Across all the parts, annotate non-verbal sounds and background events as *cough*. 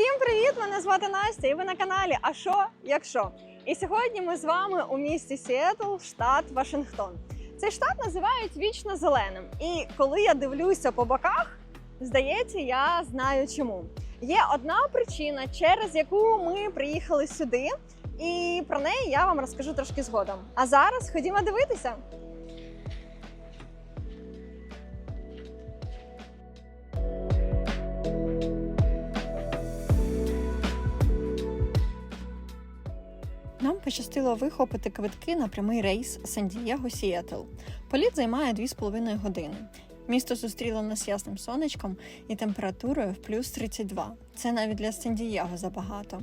Всім привіт! Мене звати Настя, і ви на каналі А що, якщо? І сьогодні ми з вами у місті Сіетл, штат Вашингтон. Цей штат називають вічно зеленим. І коли я дивлюся по боках, здається, я знаю чому. Є одна причина, через яку ми приїхали сюди, і про неї я вам розкажу трошки згодом. А зараз ходімо дивитися. Пощастило вихопити квитки на прямий рейс Сан-Дієго Сіетл. Політ займає 2,5 години. Місто зустріло нас ясним сонечком і температурою в плюс 32. Це навіть для Сан-Дієго забагато.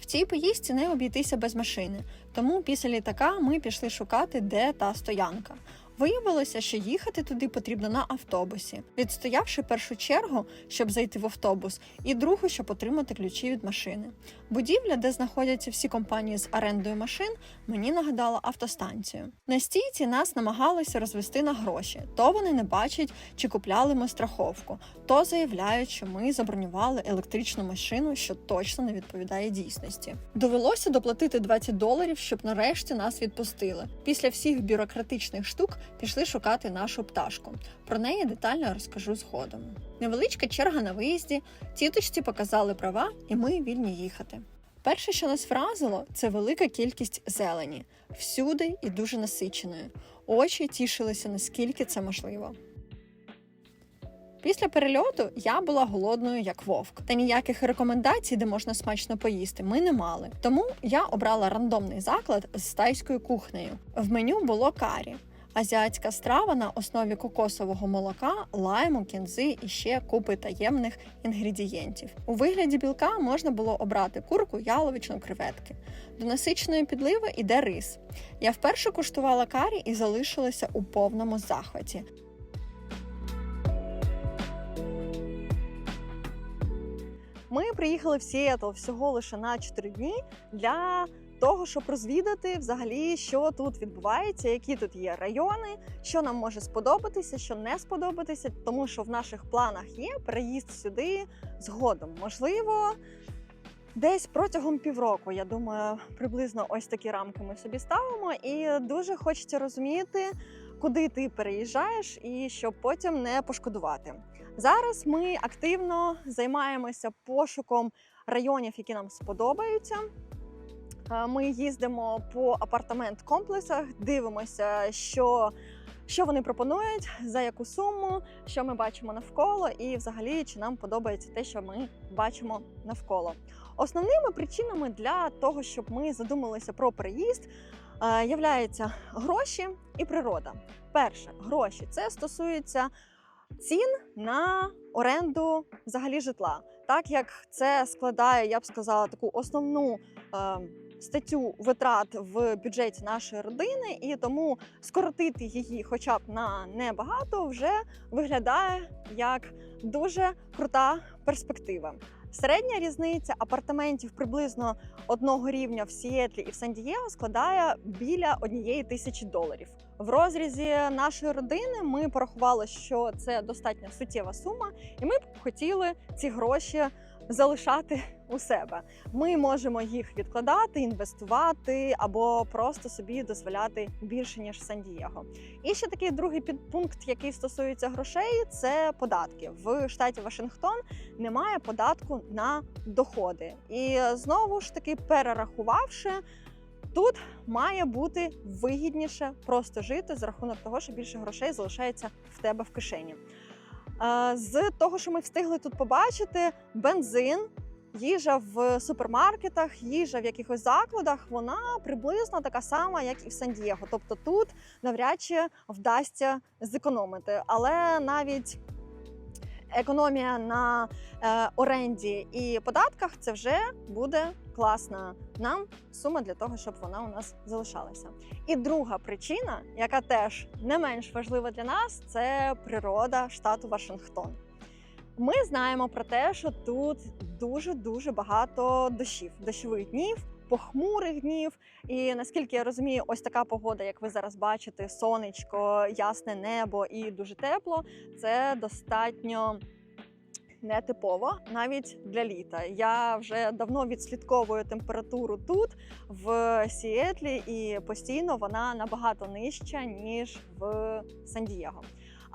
В цій поїздці не обійтися без машини, тому після літака ми пішли шукати, де та стоянка. Виявилося, що їхати туди потрібно на автобусі, відстоявши першу чергу, щоб зайти в автобус, і другу, щоб отримати ключі від машини. Будівля, де знаходяться всі компанії з орендою машин, мені нагадала автостанцію. На стійці нас намагалися розвести на гроші. То вони не бачать, чи купляли ми страховку, то заявляють, що ми забронювали електричну машину, що точно не відповідає дійсності. Довелося доплатити 20 доларів, щоб нарешті нас відпустили. Після всіх бюрократичних штук пішли шукати нашу пташку. Про неї детально розкажу згодом. Невеличка черга на виїзді, тіточці показали права, і ми вільні їхати. Перше, що нас вразило, це велика кількість зелені, всюди і дуже насиченою. Очі тішилися, наскільки це можливо. Після перельоту я була голодною як вовк, та ніяких рекомендацій, де можна смачно поїсти, ми не мали. Тому я обрала рандомний заклад з тайською кухнею. В меню було карі. Азіатська страва на основі кокосового молока, лайму, кінзи і ще купи таємних інгредієнтів. У вигляді білка можна було обрати курку, яловичину, креветки. До насиченої підливи йде рис. Я вперше куштувала карі і залишилася у повному захваті. Ми приїхали в Сіетл всього лише на 4 дні для того, щоб розвідати взагалі, що тут відбувається, які тут є райони, що нам може сподобатися, що не сподобатися, тому що в наших планах є переїзд сюди згодом. Можливо, десь протягом півроку. Я думаю, приблизно ось такі рамки ми собі ставимо, і дуже хочеться розуміти, куди ти переїжджаєш, і щоб потім не пошкодувати. Зараз ми активно займаємося пошуком районів, які нам сподобаються. Е, Ми їздимо по апартамент-комплексах, дивимося, що, що вони пропонують, за яку суму, що ми бачимо навколо, і взагалі чи нам подобається те, що ми бачимо навколо. Основними причинами для того, щоб ми задумалися про переїзд, е, являються гроші і природа. Перше, гроші це стосується цін на оренду взагалі житла, так як це складає, я б сказала, таку основну. Статтю витрат в бюджеті нашої родини, і тому скоротити її, хоча б на небагато, вже виглядає як дуже крута перспектива. Середня різниця апартаментів приблизно одного рівня в Сіетлі і в Сан-Дієго складає біля однієї тисячі доларів. В розрізі нашої родини ми порахували, що це достатньо суттєва сума, і ми б хотіли ці гроші залишати у себе. Ми можемо їх відкладати, інвестувати або просто собі дозволяти більше ніж Сан-Дієго. І ще такий другий підпункт, який стосується грошей, це податки. В штаті Вашингтон немає податку на доходи. І знову ж таки, перерахувавши. Тут має бути вигідніше просто жити за рахунок того, що більше грошей залишається в тебе в кишені. Е, З того, що ми встигли тут побачити, бензин, їжа в супермаркетах, їжа в якихось закладах, вона приблизно така сама, як і в Сан-Дієго. Тобто тут навряд чи вдасться зекономити. Але навіть економія на е, оренді і податках це вже буде класна нам сума для того, щоб вона у нас залишалася. І друга причина, яка теж не менш важлива для нас, це природа штату Вашингтон. Ми знаємо про те, що тут дуже дуже багато дощів, дощових днів, похмурих днів. І наскільки я розумію, ось така погода, як ви зараз бачите, сонечко, ясне небо і дуже тепло. Це достатньо не типово навіть для літа. Я вже давно відслідковую температуру тут, в Сіетлі, і постійно вона набагато нижча ніж в Сан-Дієго.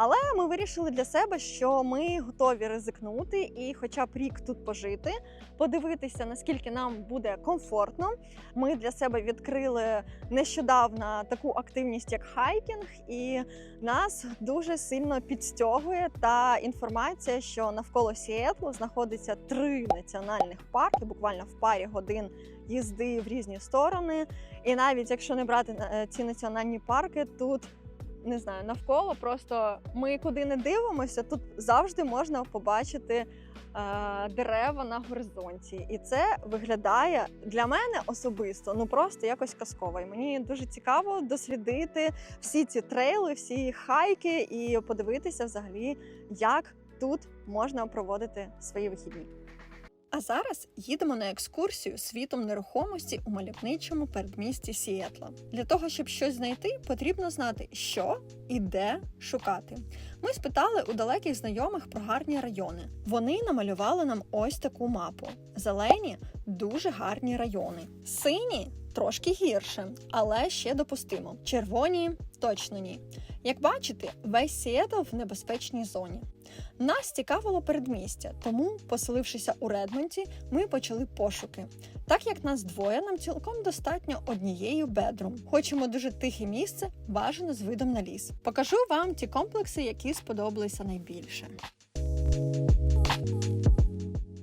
Але ми вирішили для себе, що ми готові ризикнути і, хоча б рік тут пожити, подивитися, наскільки нам буде комфортно. Ми для себе відкрили нещодавно таку активність, як хайкінг, і нас дуже сильно підстягує та інформація, що навколо Сіетлу знаходиться три національних парки, буквально в парі годин їзди в різні сторони. І навіть якщо не брати е, ці національні парки, тут не знаю, навколо просто ми куди не дивимося, тут завжди можна побачити е, дерева на горизонті. І це виглядає для мене особисто ну просто якось казково. І мені дуже цікаво дослідити всі ці трейли, всі хайки і подивитися взагалі, як тут можна проводити свої вихідні. А зараз їдемо на екскурсію світом нерухомості у мальовничому передмісті Сіетла. Для того, щоб щось знайти, потрібно знати, що і де шукати. Ми спитали у далеких знайомих про гарні райони. Вони намалювали нам ось таку мапу: зелені дуже гарні райони, сині трошки гірше, але ще допустимо. Червоні точно ні. Як бачите, весь Сіетл в небезпечній зоні. Нас цікавило передмістя, тому, поселившися у Редмонті, ми почали пошуки. Так як нас двоє, нам цілком достатньо однієї бедрум. Хочемо дуже тихе місце, бажано з видом на ліс. Покажу вам ті комплекси, які сподобалися найбільше.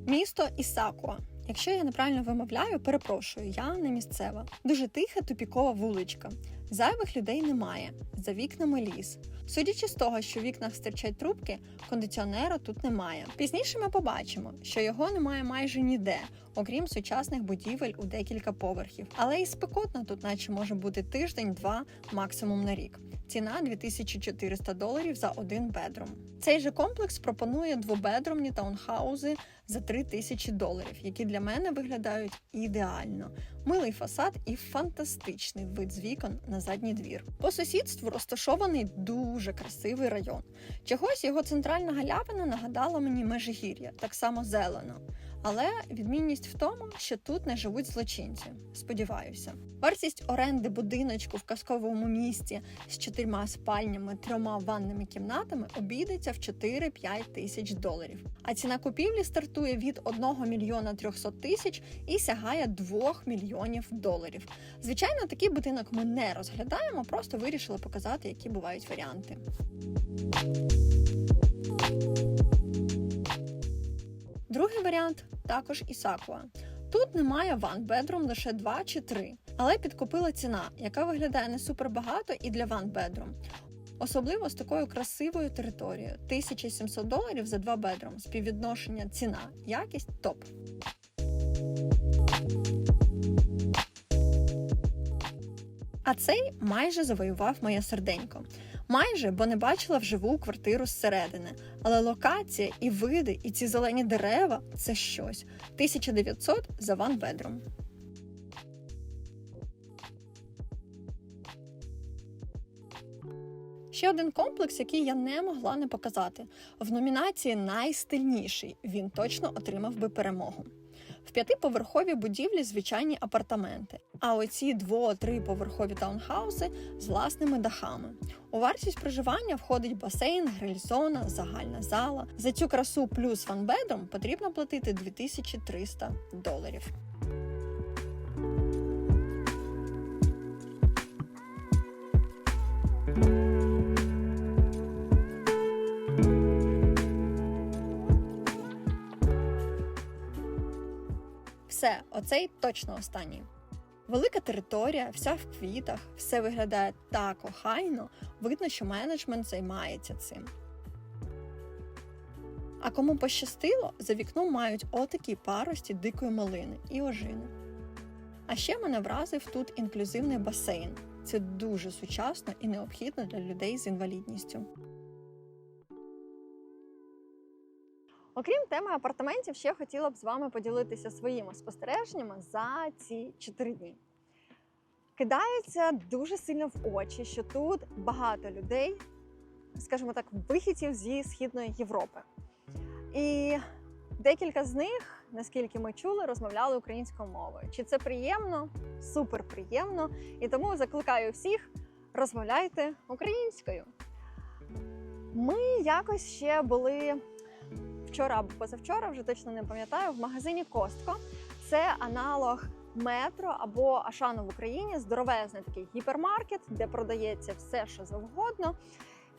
Місто Ісакуа. Якщо я неправильно вимовляю, перепрошую, я не місцева. Дуже тиха тупікова вуличка. Зайвих людей немає. За вікнами ліс. Судячи з того, що в вікнах стирчать трубки, кондиціонера тут немає. Пізніше ми побачимо, що його немає майже ніде, окрім сучасних будівель у декілька поверхів. Але і спекотно тут, наче може бути тиждень-два, максимум на рік. Ціна 2400 доларів за один бедрум. Цей же комплекс пропонує двобедрумні таунхаузи за 3000 доларів, які для мене виглядають ідеально. Милий фасад і фантастичний вид з вікон на задній двір. По сусідству розташований дуже красивий район. Чогось його центральна галявина нагадала мені межигір'я, так само зелено. Але відмінність в тому, що тут не живуть злочинці. Сподіваюся, вартість оренди будиночку в казковому місті з чотирма спальнями, трьома ванними кімнатами обійдеться в 4-5 тисяч доларів. А ціна купівлі стартує від 1 мільйона 300 тисяч і сягає 2 мільйонів доларів. Звичайно, такий будинок ми не розглядаємо, просто вирішили показати, які бувають варіанти. Другий варіант також Ісакуа. Тут немає ван бедрум лише 2 чи 3, але підкупила ціна, яка виглядає не супер багато і для ван бедрум. Особливо з такою красивою територією 1700 доларів за 2 бедрум. Співвідношення ціна, якість топ. А цей майже завоював моє серденько. Майже, бо не бачила вживу квартиру зсередини. Але локація і види, і ці зелені дерева це щось. 1900 за ван бедрум. Ще один комплекс, який я не могла не показати. В номінації Найстильніший він точно отримав би перемогу. В п'ятиповерховій будівлі звичайні апартаменти, а оці дво-триповерхові таунхауси з власними дахами. У вартість проживання входить басейн, гриль-зона, загальна зала. За цю красу плюс ванбедрум потрібно платити 2300 доларів. Все, оцей точно останній. Велика територія, вся в квітах, все виглядає так охайно, видно, що менеджмент займається цим. А кому пощастило, за вікном мають отакі парості дикої малини і ожини. А ще мене вразив тут інклюзивний басейн. Це дуже сучасно і необхідно для людей з інвалідністю. Окрім теми апартаментів, ще хотіла б з вами поділитися своїми спостереженнями за ці чотири дні. Кидається дуже сильно в очі, що тут багато людей, скажімо так, вихідців зі Східної Європи. І Декілька з них, наскільки ми чули, розмовляли українською мовою. Чи це приємно? Супер приємно. І тому закликаю всіх розмовляйте українською. Ми якось ще були вчора або позавчора, вже точно не пам'ятаю, в магазині Костко. Це аналог метро або Ашану в Україні, здоровезний такий гіпермаркет, де продається все, що завгодно.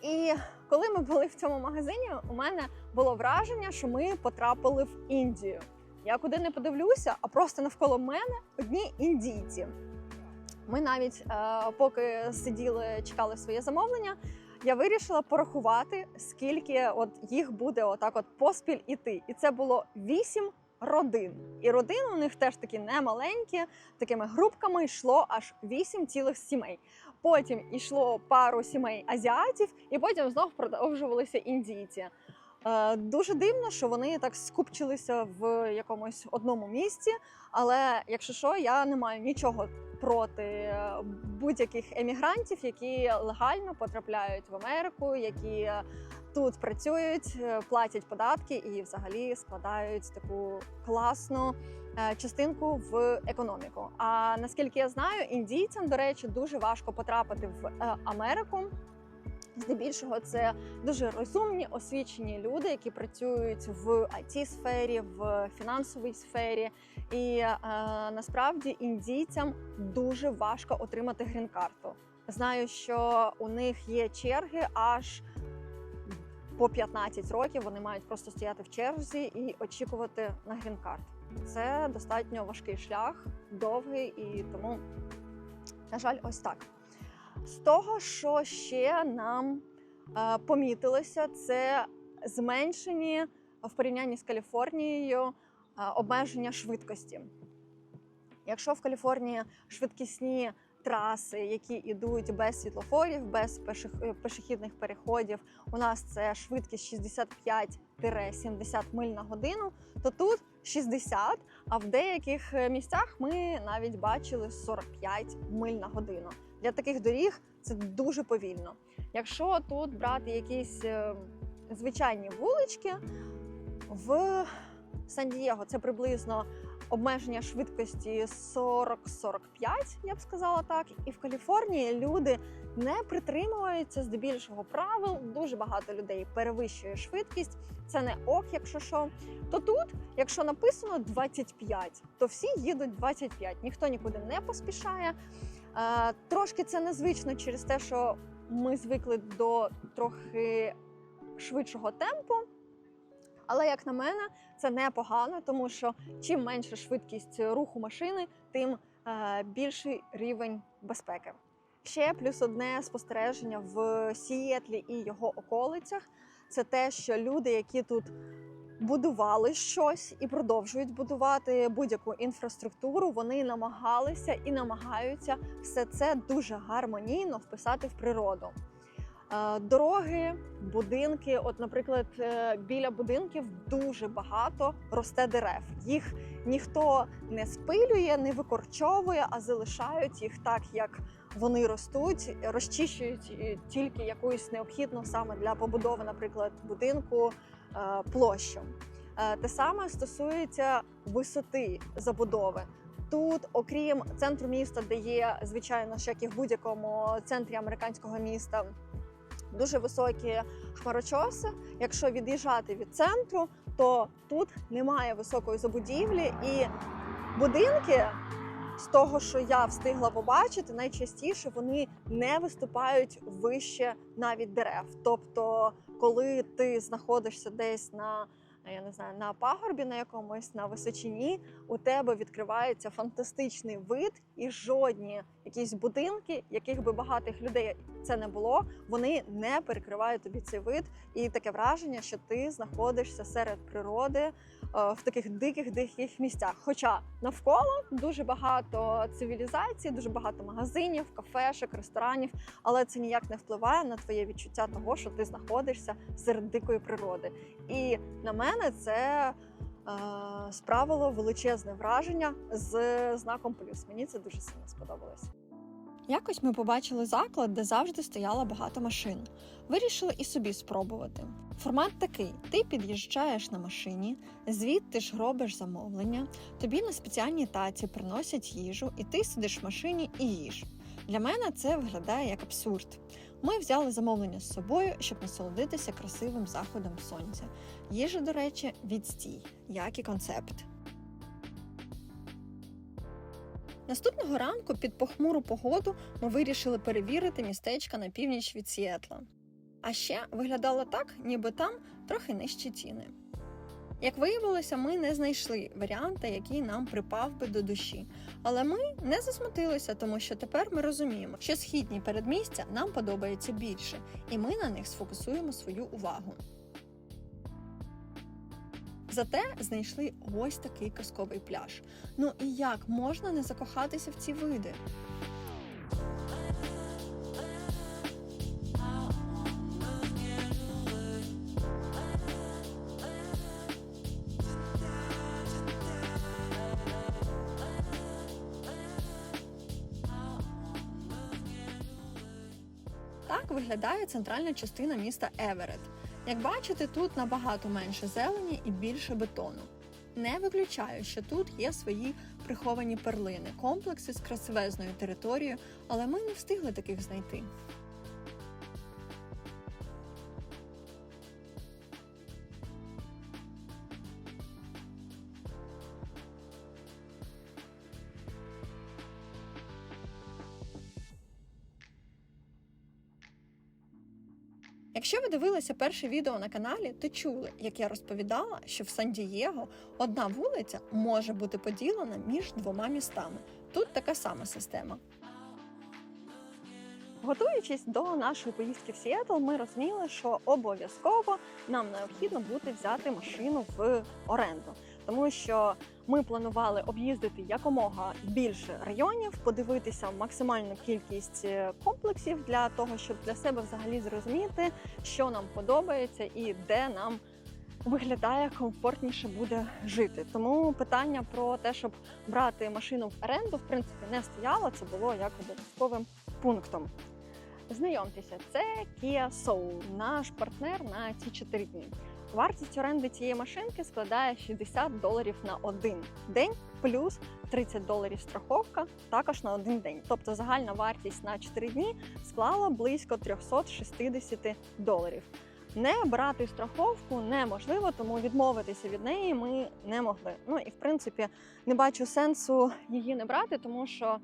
І коли ми були в цьому магазині, у мене було враження, що ми потрапили в Індію. Я куди не подивлюся, а просто навколо мене одні індійці. Ми навіть е, поки сиділи, чекали своє замовлення. Я вирішила порахувати, скільки от їх буде отак от поспіль іти. І це було вісім родин. І родини у них теж такі немаленькі, такими групками йшло аж вісім цілих сімей. Потім йшло пару сімей азіатів, і потім знов продовжувалися індійці. Е, Дуже дивно, що вони так скупчилися в якомусь одному місці. Але якщо що, я не маю нічого проти е, будь-яких емігрантів, які легально потрапляють в Америку, які тут працюють, е, платять податки і взагалі складають таку класну частинку в економіку. А наскільки я знаю, індійцям, до речі, дуже важко потрапити в Америку. Здебільшого це дуже розумні, освічені люди, які працюють в it сфері, в фінансовій сфері. І е, насправді індійцям дуже важко отримати грін-карту. Знаю, що у них є черги аж по 15 років. Вони мають просто стояти в черзі і очікувати на грін-карт. Це достатньо важкий шлях, довгий і тому, на жаль, ось так. З того, що ще нам е, помітилося, це зменшені в порівнянні з Каліфорнією е, обмеження швидкості. Якщо в Каліфорнії швидкісні траси, які йдуть без світлофорів, без е, переходів, у нас це швидкість 65-70 миль на годину, то тут 60, а в деяких місцях ми навіть бачили 45 миль на годину. Для таких доріг це дуже повільно. Якщо тут брати якісь е, звичайні вулички, в Сан-Дієго це приблизно обмеження швидкості 40-45, я б сказала так. І в Каліфорнії люди не притримуються здебільшого правил. Дуже багато людей перевищує швидкість. Це не ок, якщо що. То тут, якщо написано 25, то всі їдуть 25. Ніхто нікуди не поспішає. Трошки це незвично через те, що ми звикли до трохи швидшого темпу. Але як на мене, це непогано, тому що чим менша швидкість руху машини, тим е, більший рівень безпеки. Ще плюс одне спостереження в Сієтлі і його околицях це те, що люди, які тут будували щось і продовжують будувати будь-яку інфраструктуру, вони намагалися і намагаються все це дуже гармонійно вписати в природу. Е, Дороги, будинки. От, наприклад, е, біля будинків дуже багато росте дерев. Їх ніхто не спилює, не викорчовує, а залишають їх так, як вони ростуть, розчищують е, тільки якусь необхідну саме для побудови, наприклад, будинку площу. Е, Те саме стосується висоти забудови. Тут, окрім центру міста, де є звичайно, ж як і в будь-якому центрі американського міста, дуже високі хмарочоси. Якщо від'їжджати від центру, то тут немає високої забудівлі, і будинки, з того, що я встигла побачити, найчастіше вони не виступають вище навіть дерев. Тобто, коли ти знаходишся десь на я не знаю, на пагорбі на якомусь на височині, у тебе відкривається фантастичний вид, і жодні якісь будинки, яких би багатих людей це не було, вони не перекривають тобі цей вид. І таке враження, що ти знаходишся серед природи е, в таких диких диких місцях. Хоча навколо дуже багато цивілізацій, дуже багато магазинів, кафешок, ресторанів, але це ніяк не впливає на твоє відчуття того, що ти знаходишся серед дикої природи. І на мене це е, справило величезне враження з знаком плюс. Мені це дуже сильно сподобалось. Якось ми побачили заклад, де завжди стояло багато машин. Вирішили і собі спробувати. Формат такий: ти під'їжджаєш на машині, звідти ж робиш замовлення, тобі на спеціальній таці приносять їжу, і ти сидиш в машині і їш. Для мене це виглядає як абсурд. Ми взяли замовлення з собою, щоб насолодитися красивим заходом сонця. Їжа, до речі, відстій, як і концепт. Наступного ранку під похмуру погоду ми вирішили перевірити містечка на північ від Сіетла. А ще виглядало так, ніби там трохи нижчі ціни. Як виявилося, ми не знайшли варіанта, який нам припав би до душі. Але ми не засмутилися, тому що тепер ми розуміємо, що східні передмістя нам подобаються більше, і ми на них сфокусуємо свою увагу. Зате знайшли ось такий казковий пляж. Ну і як можна не закохатися в ці види? Центральна частина міста Еверет. Як бачите, тут набагато менше зелені і більше бетону. Не виключаю, що тут є свої приховані перлини, комплекси з красивезною територією, але ми не встигли таких знайти. Дивилися перше відео на каналі, то чули, як я розповідала, що в Сан-Дієго одна вулиця може бути поділена між двома містами. Тут така сама система. Готуючись до нашої поїздки в Сіетл, ми розуміли, що обов'язково нам необхідно буде взяти машину в оренду, тому що ми планували об'їздити якомога більше районів, подивитися максимальну кількість е, комплексів для того, щоб для себе взагалі зрозуміти, що нам подобається і де нам виглядає комфортніше буде жити. Тому питання про те, щоб брати машину в оренду, в принципі, не стояло. Це було як обов'язковим пунктом. Знайомтеся, це Kia Soul, наш партнер на ці 4 дні. Вартість оренди цієї машинки складає 60 доларів на один день, плюс 30 доларів страховка також на один день. Тобто загальна вартість на 4 дні склала близько 360 доларів. Не брати страховку неможливо, тому відмовитися від неї ми не могли. Ну і в принципі не бачу сенсу її не брати, тому що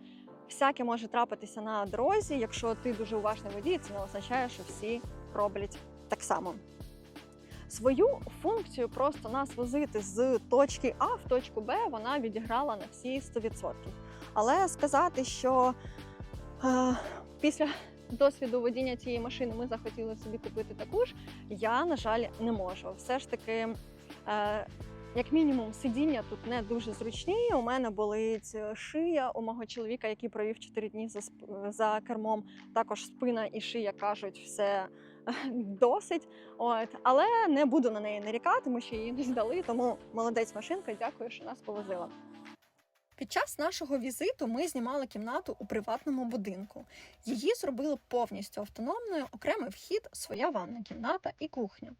всяке може трапитися на дорозі. Якщо ти дуже уважний водій, це не означає, що всі роблять так само. Свою функцію просто нас возити з точки А в точку Б вона відіграла на всі 100%. Але сказати, що е, після досвіду водіння цієї машини ми захотіли собі купити таку ж, я, на жаль, не можу. Все ж таки, е, як мінімум, сидіння тут не дуже зручні. У мене болить шия. У мого чоловіка, який провів 4 дні за, сп- за кермом, також спина і шия кажуть, все *laughs* досить. От, але не буду на неї нарікати, ми ще її не здали, тому молодець машинка, дякую, що нас повозила. Під час нашого візиту ми знімали кімнату у приватному будинку. Її зробили повністю автономною, окремий вхід, своя ванна кімната і кухня.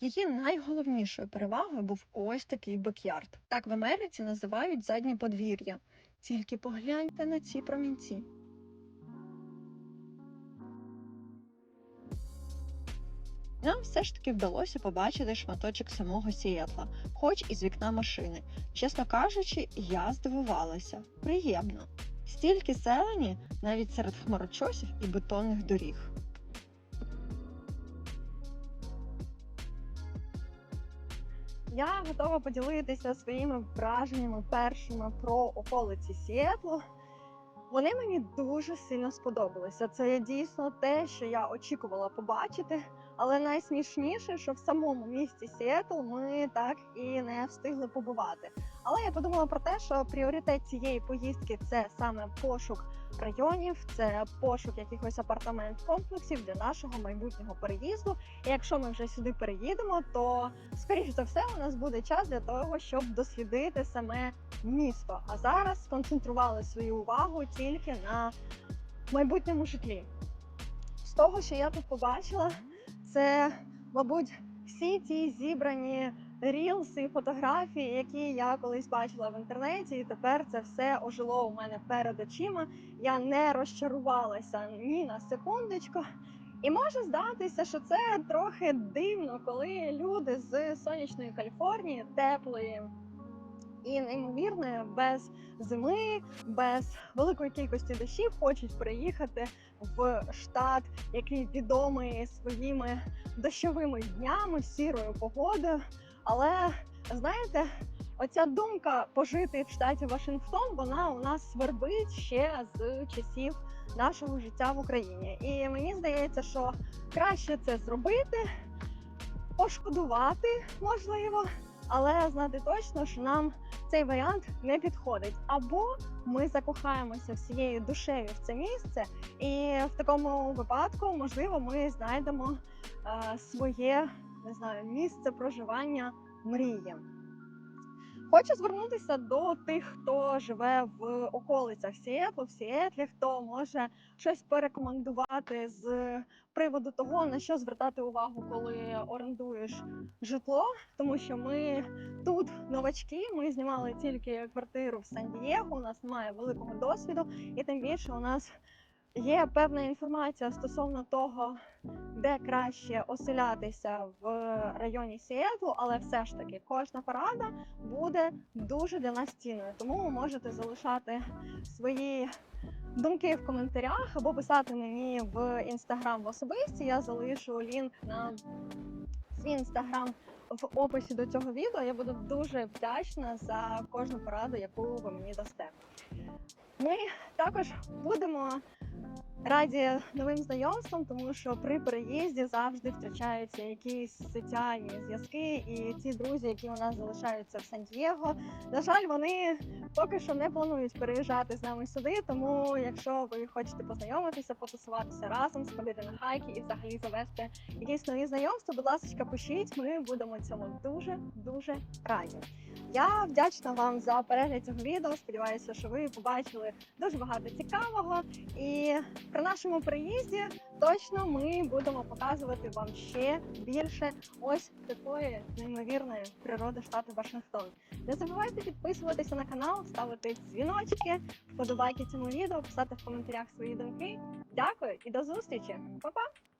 Її найголовнішою перевагою був ось такий бекярд. Так в Америці називають заднє подвір'я. Тільки погляньте на ці промінці. Нам все ж таки вдалося побачити шматочок самого Сіетла, хоч із вікна машини. Чесно кажучи, я здивувалася. Приємно. Стільки зелені навіть серед хмарочосів і бетонних доріг. Я готова поділитися своїми враженнями першими про околиці Сіетлу. Вони мені дуже сильно сподобалися. Це дійсно те, що я очікувала побачити. Але найсмішніше, що в самому місті Сіетл ми так і не встигли побувати. Але я подумала про те, що пріоритет цієї поїздки це саме пошук районів, це пошук якихось апартамент-комплексів для нашого майбутнього переїзду. І якщо ми вже сюди переїдемо, то скоріш за все у нас буде час для того, щоб дослідити саме місто. А зараз сконцентрували свою увагу тільки на майбутньому житлі. З того, що я тут побачила, це, мабуть, всі ті зібрані рілси, фотографії, які я колись бачила в інтернеті, і тепер це все ожило у мене перед очима. Я не розчарувалася ні на секундочку. І може здатися, що це трохи дивно, коли люди з сонячної Каліфорнії, теплої і неймовірної, без зими, без великої кількості дощів, хочуть приїхати в штат, який відомий своїми дощовими днями, сірою погодою. Але знаєте, оця думка пожити в штаті Вашингтон, вона у нас свербить ще з часів нашого життя в Україні. І мені здається, що краще це зробити, пошкодувати можливо, але знати точно, що нам цей варіант не підходить. Або ми закохаємося всією душею в це місце, і в такому випадку, можливо, ми знайдемо е, своє не знаю, місце проживання мрії. Хочу звернутися до тих, хто живе в околицях Сіетлу, в Сіетлі, хто може щось порекомендувати з приводу того, на що звертати увагу, коли орендуєш житло. Тому що ми тут новачки, ми знімали тільки квартиру в Сан-Дієго, у нас немає великого досвіду, і тим більше у нас є певна інформація стосовно того, де краще оселятися в районі Сіетлу, але все ж таки кожна порада буде дуже для нас цінною. Тому ви можете залишати свої думки в коментарях або писати мені в інстаграм в особисті. Я залишу лінк на свій інстаграм в описі до цього відео. Я буду дуже вдячна за кожну пораду, яку ви мені дасте. Ми також будемо раді новим знайомствам, тому що при переїзді завжди втрачаються якісь соціальні зв'язки, і ті друзі, які у нас залишаються в Сан-Дієго, на жаль, вони поки що не планують переїжджати з нами сюди. Тому, якщо ви хочете познайомитися, потусуватися разом, сходити на хайки і взагалі завести якісь нові знайомства, будь ласка, пишіть. Ми будемо цьому дуже дуже раді. Я вдячна вам за перегляд цього відео. Сподіваюся, що ви побачили дуже багато цікавого. І при нашому приїзді точно ми будемо показувати вам ще більше ось такої неймовірної природи штату Вашингтон. Не забувайте підписуватися на канал, ставити дзвіночки, вподобайки цьому відео, писати в коментарях свої думки. Дякую і до зустрічі, Па-па!